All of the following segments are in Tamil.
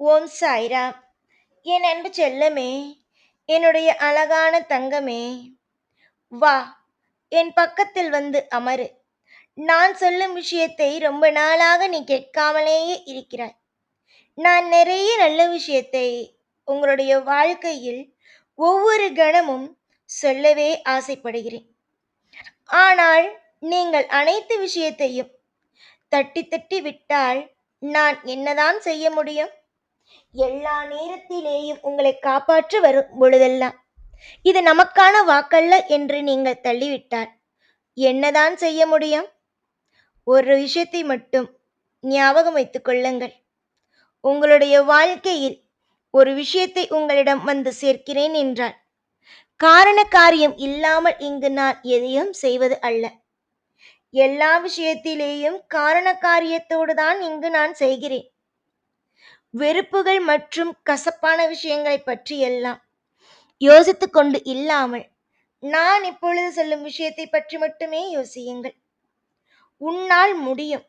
ஓம் சாய்ராம். என் அன்பு செல்லமே என்னுடைய அழகான தங்கமே வா என் பக்கத்தில் வந்து அமரு. நான் சொல்லும் விஷயத்தை ரொம்ப நாளாக நீ கேட்காமலேயே இருக்கிறாய். நான் நிறைய நல்ல விஷயத்தை உங்களுடைய வாழ்க்கையில் ஒவ்வொரு கணமும் சொல்லவே ஆசைப்படுகிறேன். ஆனால் நீங்கள் அனைத்து விஷயத்தையும் தட்டி தட்டி விட்டால் நான் என்னதான் செய்ய முடியும்? எல்லா நேரத்திலேயும் உங்களை காப்பாற்ற வரும் பொழுதெல்லாம் இது நமக்கான வாக்கல்ல என்று நீங்கள் தள்ளிவிட்டால் என்னதான் செய்ய முடியும்? ஒரு விஷயத்தை மட்டும் ஞாபகம் வைத்துக் கொள்ளுங்கள். உங்களுடைய வாழ்க்கையில் ஒரு விஷயத்தை உங்களிடம் வந்து சேர்க்கிறேன் என்றால் காரண காரியம் இல்லாமல் இங்கு நான் எதையும் செய்வது அல்ல. எல்லா விஷயத்திலேயும் காரண காரியத்தோடு தான் இங்கு நான் செய்கிறேன். வெறுப்புகள் மற்றும் கசப்பான விஷயங்களை பற்றி எல்லாம் யோசித்து கொண்டு இல்லாமல் நான் இப்பொழுது சொல்லும் விஷயத்தை பற்றி மட்டுமே யோசியுங்கள். உன்னால் முடியும்.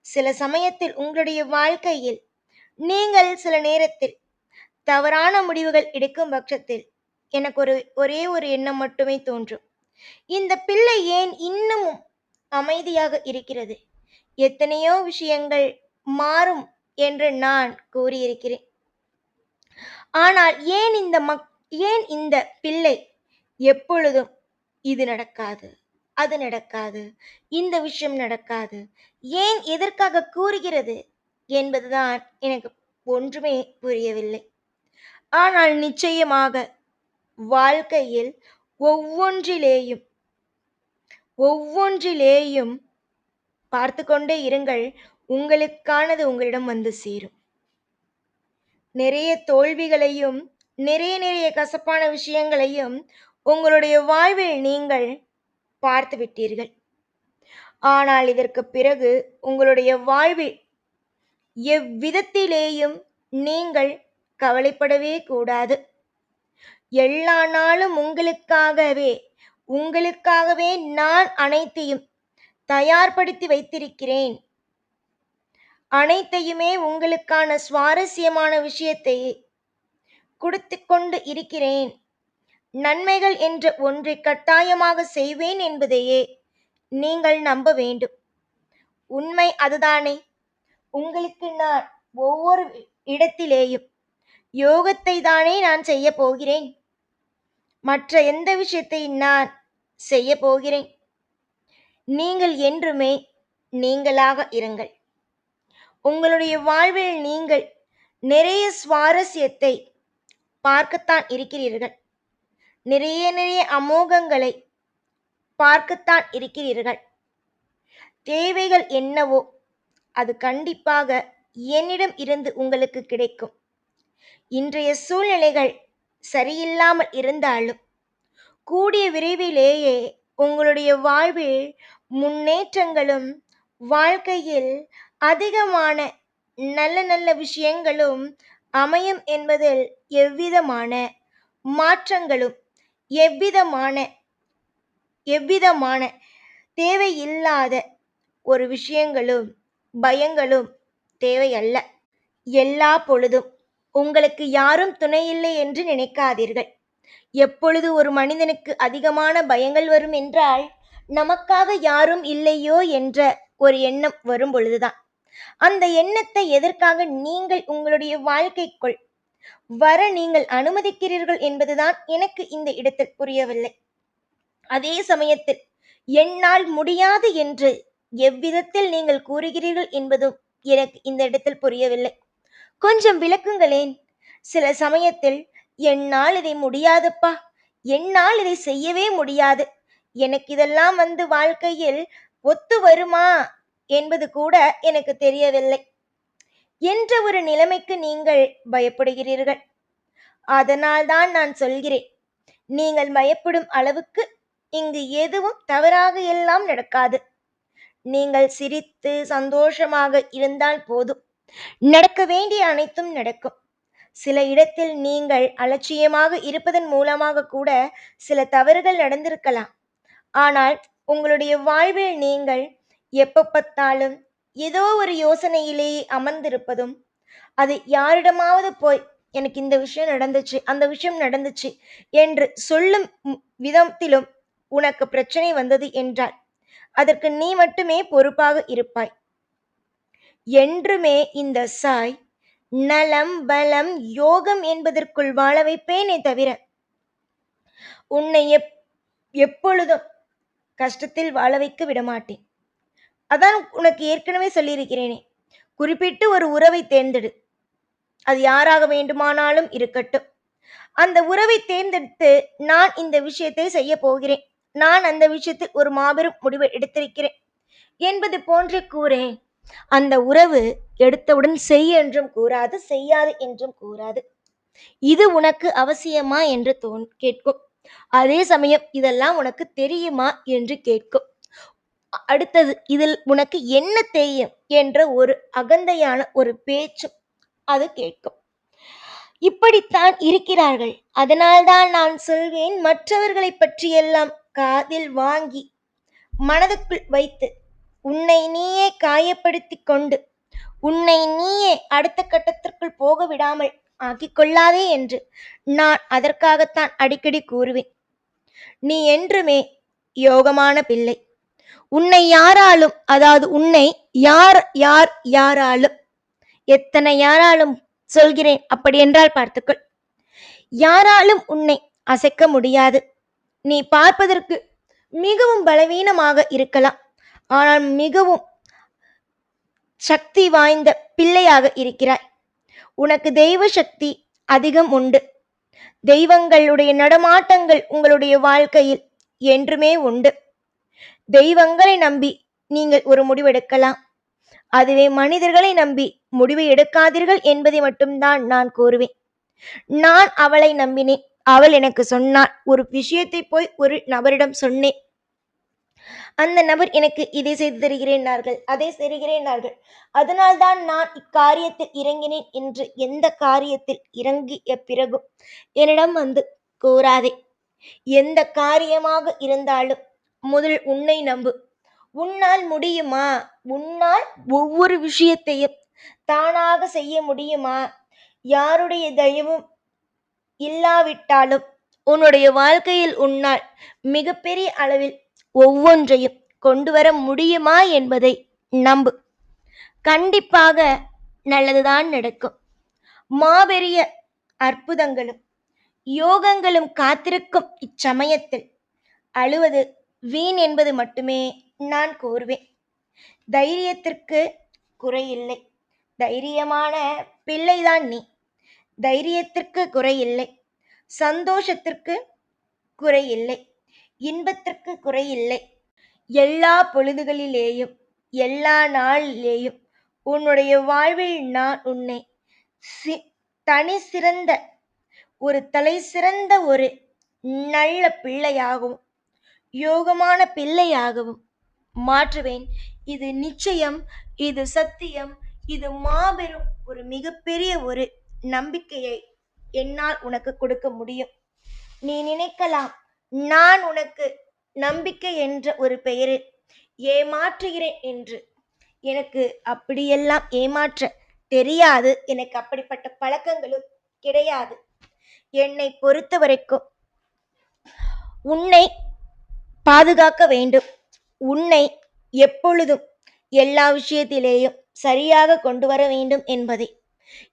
சில சமயத்தில் உங்களுடைய வாழ்க்கையில் நீங்கள் சில நேரத்தில் தவறான முடிவுகள் எடுக்கும் பட்சத்தில் எனக்கு ஒரு ஒரே ஒரு எண்ணம் மட்டுமே தோன்றும். இந்த பிள்ளை ஏன் இன்னமும் அமைதியாக இருக்கிறது? எத்தனையோ விஷயங்கள் மாறும் என்று நான் கூறியிருக்கிறேன். ஆனால் ஏன் இந்த மக் ஏன் இந்த பிள்ளை எப்பொழுதும் இது நடக்காது? அது நடக்காது. இந்த விஷயம் நடக்காது. ஏன் எதற்காக கூறுகிறது என்பதுதான் எனக்கு ஒன்றுமே புரியவில்லை. ஆனால் நிச்சயமாக வாழ்க்கையில் ஒவ்வொன்றிலேயும் ஒவ்வொன்றிலேயும் பார்த்து கொண்டே இருங்கள். உங்களுக்கானது உங்களிடம் வந்து சேரும். நிறைய தோல்விகளையும் நிறைய நிறைய கசப்பான விஷயங்களையும் உங்களுடைய வாழ்வில் நீங்கள் பார்த்து விட்டீர்கள். ஆனால் இதற்கு பிறகு உங்களுடைய வாழ்வில் எவ்விதத்திலேயும் நீங்கள் கவலைப்படவே கூடாது. எல்லா நாளும் உங்களுக்காகவே உங்களுக்காகவே நான் அனைத்தையும் தயார்படுத்தி வைத்திருக்கிறேன். அனைத்தையுமே உங்களுக்கான சுவாரஸ்யமான விஷயத்தை கொடுத்து கொண்டு இருக்கிறேன். நன்மைகள் என்ற ஒன்றை கட்டாயமாக செய்வேன் என்பதையே நீங்கள் நம்ப வேண்டும். உண்மை அதுதானே. உங்களுக்கு நான் ஒவ்வொரு இடத்திலேயும் யோகத்தை தானே நான் செய்ய போகிறேன். மற்ற எந்த விஷயத்தை நான் செய்ய போகிறேன். நீங்கள் என்றுமே நீங்களாக இருங்கள். உங்களுடைய வாழ்வில் நீங்கள் நிறைய சுவாரஸ்யத்தை பார்க்கத்தான் இருக்கிறீர்கள். நிறைய நிறைய அமோகங்களை பார்க்கத்தான் இருக்கிறீர்கள். தேவைகள் என்னவோ அது கண்டிப்பாக என்னிடம் இருந்து உங்களுக்கு கிடைக்கும். இன்றைய சூழ்நிலைகள் சரியில்லாமல் இருந்தாலும் கூடிய விரைவிலேயே உங்களுடைய வாழ்வில் முன்னேற்றங்களும் வாழ்க்கையில் அதிகமான நல்ல நல்ல விஷயங்களும் அமையும் என்பதில் எவ்விதமான மாற்றங்களும் எவ்விதமான எவ்விதமான தேவையில்லாத ஒரு விஷயங்களும் பயங்களும் தேவையல்ல. எல்லா பொழுதும் உங்களுக்கு யாரும் துணையில்லை என்று நினைக்காதீர்கள். எப்பொழுது ஒரு மனிதனுக்கு அதிகமான பயங்கள் வரும் என்றால் நமக்காக யாரும் இல்லையோ என்ற ஒரு எண்ணம் வரும் பொழுதுதான். அந்த எண்ணத்தை எதற்காக நீங்கள் உங்களுடைய வாழ்க்கைக்குள் வர நீங்கள் அனுமதிக்கிறீர்கள் என்பதுதான் எனக்கு இந்த இடத்தில் புரியவில்லை. அதே சமயத்தில் என்னால் முடியாது என்று எவ்விதத்தில் நீங்கள் கூறுகிறீர்கள் என்பதும் எனக்கு இந்த இடத்தில் புரியவில்லை. கொஞ்சம் விளக்குங்களேன். சில சமயத்தில் என்னால் இதை முடியாதுப்பா. என்னால் இதை செய்யவே முடியாது. எனக்கு இதெல்லாம் வந்து வாழ்க்கையில் ஒத்து வருமா? என்பது கூட எனக்கு தெரியவில்லை. என்ற ஒரு நிலைமைக்கு நீங்கள் பயப்படுகிறீர்கள். அதனால்தான் நான் சொல்கிறேன். நீங்கள் பயப்படும் அளவுக்கு இங்கு எதுவும் தவறாக எல்லாம் நடக்காது. நீங்கள் சிரித்து சந்தோஷமாக இருந்தால் போதும். நடக்க வேண்டிய அனைத்தும் நடக்கும். சில இடத்தில் நீங்கள் அலட்சியமாக இருப்பதன் மூலமாக கூட சில தவறுகள் நடந்திருக்கலாம். ஆனால் உங்களுடைய வாழ்வில் நீங்கள் எப்போ பார்த்தாலும் ஏதோ ஒரு யோசனையிலேயே அமர்ந்திருப்பதும் அது யாரிடமாவது போய் எனக்கு இந்த விஷயம் நடந்துச்சு அந்த விஷயம் நடந்துச்சு என்று சொல்லும் விதத்திலும் உனக்கு பிரச்சனை வந்தது என்றால் அதற்கு நீ மட்டுமே பொறுப்பாக இருப்பாய். என்றுமே இந்த சாய் நலம் பலம் யோகம் என்பதற்குள் வாழ வைப்பேனே தவிர உன்னை எப் எப்பொழுதும் கஷ்டத்தில் வாழ வைக்க விடமாட்டேன். அதான் உனக்கு ஏற்கனவே சொல்லியிருக்கிறேனே. குறிப்பிட்டு ஒரு உறவை தேர்ந்தெடு. அது யாராக வேண்டுமானாலும் இருக்கட்டும். அந்த உறவை தேர்ந்தெடுத்து நான் இந்த விஷயத்தை செய்ய போகிறேன். நான் அந்த விஷயத்தில் ஒரு மாபெரும் முடிவை எடுத்திருக்கிறேன் என்பது போன்று கூறேன். அந்த உறவு எடுத்தவுடன் செய் என்றும் கூறாது செய்யாது என்றும் கூறாது. இது உனக்கு அவசியமா என்று தோன் கேட்கும். அதே சமயம் இதெல்லாம் உனக்கு தெரியுமா என்று கேட்கும். அடுத்தது இதில் உனக்கு என்ன தெரியும் என்ற ஒரு அகந்தையான ஒரு பேச்சும் அது கேட்கும். இப்படித்தான் இருக்கிறார்கள். அதனால்தான் நான் சொல்வேன் மற்றவர்களை பற்றியெல்லாம் காதில் வாங்கி மனதுக்குள் வைத்து உன்னை நீயே காயப்படுத்தி கொண்டு உன்னை நீயே அடுத்த கட்டத்திற்குள் போக விடாமல் ஆக்கிக் கொள்ளாதே என்று நான் அதற்காகத்தான் அடிக்கடி கூறுவேன். நீ என்றுமே யோகமான பிள்ளை. உன்னை யாராலும் அதாவது உன்னை யார் யார் யாராலும் எத்தனை யாராலும் சொல்கிறேன் அப்படி என்றால் பார்த்துக்கொள். யாராலும் உன்னை அசைக்க முடியாது. நீ பார்ப்பதற்கு மிகவும் பலவீனமாக இருக்கலாம். ஆனால் மிகவும் சக்தி வாய்ந்த பிள்ளையாக இருக்கிறாய். உனக்கு தெய்வ சக்தி அதிகம் உண்டு. தெய்வங்களுடைய நடமாட்டங்கள் உங்களுடைய வாழ்க்கையில் என்றுமே உண்டு. தெய்வங்களை நம்பி நீங்கள் ஒரு முடிவெடுக்கலாம் அதுவே மனிதர்களை நம்பி முடிவை எடுக்காதீர்கள் என்பதை மட்டும்தான் நான் கூறுவேன். நான் அவளை நம்பினேன். அவள் எனக்கு சொன்னாள். ஒரு விஷயத்தை போய் ஒரு நபரிடம் சொன்னேன். அந்த நபர் எனக்கு இதை செய்து தருகிறேனார்கள் அதை செய்கிறேனார்கள் அதனால்தான் நான் இக்காரியத்தில் இறங்கினேன் என்று எந்த காரியத்தில் இறங்கிய பிறகும் என்னிடம் வந்து கூறாதே. எந்த காரியமாக இருந்தாலும் முதல் உன்னை நம்பு. உன்னால் முடியுமா? உன்னால் ஒவ்வொரு விஷயத்தையும் தானாக செய்ய முடியுமா? யாருடைய தயவும் இல்லாவிட்டாலும் உன்னுடைய வாழ்க்கையில் உன்னால் மிகப்பெரிய அளவில் ஒவ்வொன்றையும் கொண்டு வர முடியுமா என்பதை நம்பு. கண்டிப்பாக நல்லதுதான் நடக்கும். மாபெரிய அற்புதங்களும் யோகங்களும் காத்திருக்கும் இச்சமயத்தில் அழுவது வீண் என்பது மட்டுமே நான் கூறுவேன் தைரியத்திற்கு குறையில்லை தைரியமான பிள்ளைதான் நீ. தைரியத்திற்கு குறையில்லை சந்தோஷத்திற்கு குறையில்லை இன்பத்திற்கு குறையில்லை எல்லா பொழுதுகளிலேயும் எல்லா நாளிலேயும் உன்னுடைய வாழ்வில் நான் உன்னை சி தனி சிறந்த ஒரு தலை சிறந்த ஒரு நல்ல பிள்ளையாகவும் யோகமான பிள்ளையாகவும் மாற்றுவேன். இது நிச்சயம் இது சத்தியம் இது மாபெரும் ஒரு மிகப்பெரிய ஒரு நம்பிக்கையை என்னால் உனக்கு கொடுக்க முடியும். நீ நினைக்கலாம் நான் உனக்கு நம்பிக்கை என்ற ஒரு பெயரில் ஏமாற்றுகிறேன் என்று. எனக்கு அப்படியெல்லாம் ஏமாற்ற தெரியாது. எனக்கு அப்படிப்பட்ட பழக்கங்களும் கிடையாது. என்னை பொறுத்த வரைக்கும் உன்னை பாதுகாக்க வேண்டும். உன்னை எப்பொழுதும் எல்லா விஷயத்திலேயும் சரியாக கொண்டு வர வேண்டும் என்பதை.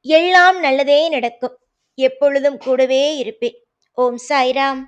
எல்லாம் நல்லதே நடக்கும். எப்பொழுதும் கூடவே இருப்பேன். ஓம் சாய்ராம்.